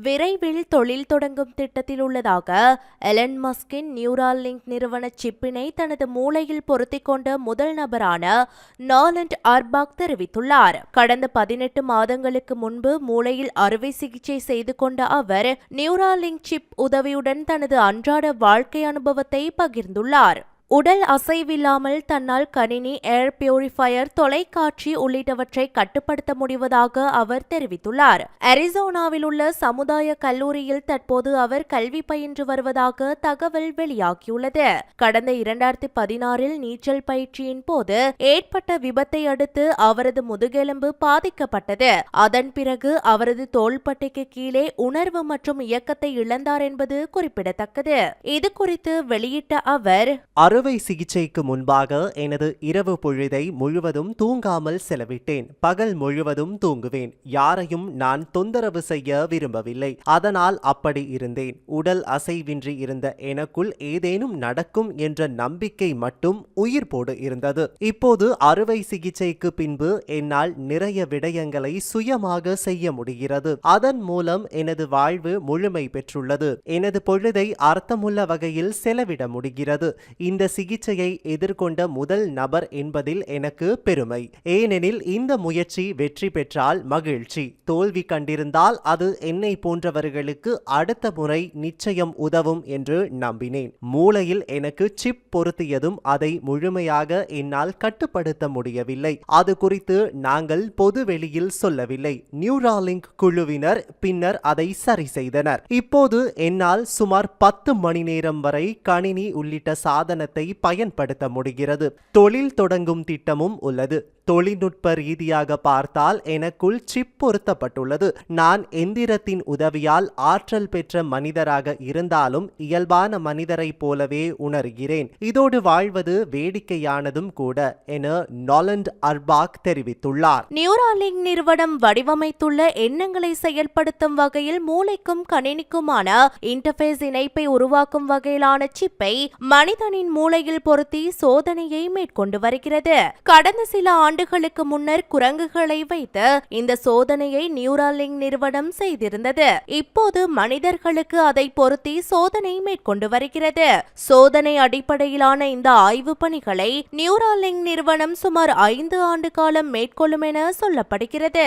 விரைவில் தொழில் தொடங்கும் திட்டத்தில் உள்ளதாக எலன் மஸ்கின் நியூரால் லிங்க் நிறுவன சிப்பினை தனது மூளையில் பொருத்திக் கொண்ட முதல் நபரான நாலண்ட் ஆர்பாக் தெரிவித்துள்ளார். கடந்த பதினெட்டு மாதங்களுக்கு முன்பு மூளையில் அறுவை சிகிச்சை செய்து கொண்ட அவர் நியூரால் லிங்க் சிப் உதவியுடன் தனது அன்றாட வாழ்க்கை அனுபவத்தை பகிர்ந்துள்ளார். உடல் அசைவில்லாமல் தன்னால் கணினி ஏர் பியூரிஃபயர் தொலைக்காட்சி உள்ளிட்டவற்றை கட்டுப்படுத்த முடிவதாக அவர் தெரிவித்துள்ளார். அரிசோனாவில் உள்ள சமுதாய கல்லூரியில் தற்போது அவர் கல்வி பயின்று வருவதாக தகவல் வெளியாகியுள்ளது. கடந்த இரண்டாயிரத்தி பதினாறில் நீச்சல் பயிற்சியின் போது ஏற்பட்ட விபத்தை அடுத்து அவரது முதுகெலும்பு பாதிக்கப்பட்டது. அதன் பிறகு அவரது தோள்பட்டைக்கு கீழே உணர்வு மற்றும் இயக்கத்தை இழந்தார் என்பது குறிப்பிடத்தக்கது. இது குறித்து வெளியிட்ட அவர் அறுவை சிகிச்சைக்கு முன்பாக எனது இரவு பொழுதை முழுவதும் தூங்காமல் செலவிட்டேன். பகல் முழுவதும் தூங்குவேன். யாரையும் நான் தொந்தரவு செய்ய விரும்பவில்லை. அதனால் அப்படி இருந்தேன். உடல் அசைவின்றி இருந்த எனக்குள் ஏதேனும் நடக்கும் என்ற நம்பிக்கை மட்டும் உயிர்ப்போடு இருந்தது. இப்போது அறுவை சிகிச்சைக்கு பின்பு என்னால் நிறைய விடயங்களை சுயமாக செய்ய முடிகிறது. அதன் மூலம் எனது வாழ்வு முழுமை பெற்றுள்ளது. எனது பொழுதை அர்த்தமுள்ள வகையில் செலவிட முடிகிறது. இந்த சிகிச்சையை எதிர்கொண்ட முதல் நபர் என்பதில் எனக்கு பெருமை. ஏனெனில் இந்த முயற்சி வெற்றி பெற்றால் மகிழ்ச்சி. தோல்வி கண்டிருந்தால் அது என்னை போன்றவர்களுக்கு அடுத்த முறை நிச்சயம் உதவும் என்று நம்பினேன். மூளையில் எனக்கு சிப் பொருத்தியதும் அதை முழுமையாக என்னால் கட்டுப்படுத்த முடியவில்லை. அது குறித்து நாங்கள் பொது வெளியில் சொல்லவில்லை. நியூராலிங்க் குழுவினர் பின்னர் அதை சரி செய்தனர். இப்போது என்னால் சுமார் பத்து மணி நேரம் வரை கணினி உள்ளிட்ட சாதனத்தை திட்டத்தை பயன்படுத்த முடிகிறது. தொழில் தொடங்கும் திட்டமும் உள்ளது. தொழில்நுட்ப ரீதியாக பார்த்தால் எனக்குள் சிப் பொருத்தப்பட்டுள்ளது. நான் எந்திரத்தின் உதவியால் ஆற்றல் பெற்ற மனிதராக இருந்தாலும் இயல்பான மனிதரைப் போலவே உணர்கிறேன். இதோடு வாழ்வது வேடிக்கையானதும் கூட என நாலண்ட் அர்பாக் தெரிவித்துள்ளார். நியூராலிங் நிறுவனம் வடிவமைத்துள்ள எண்ணங்களை செயல்படுத்தும் வகையில் மூளைக்கும் கணினிக்குமான இன்டர்ஃபேஸ் இணைப்பை உருவாக்கும் வகையிலான சிப்பை மனிதனின் மூளையில் பொருத்தி சோதனையை மேற்கொண்டு வருகிறது. கடந்த சில ஆண்டுகளுக்கு முன்னர் குரங்குகளை வைத்து இந்த சோதனையை நியூராலிங் நிறுவனம் செய்திருந்தது. இப்போது மனிதர்களுக்கு அதை பொருத்தி சோதனை மேற்கொண்டு வருகிறது. சோதனை அடிப்படையிலான இந்த ஆய்வு பணிகளை நியூராலிங் நிறுவனம் சுமார் ஐந்து ஆண்டு காலம் மேற்கொள்ளும் என சொல்லப்படுகிறது.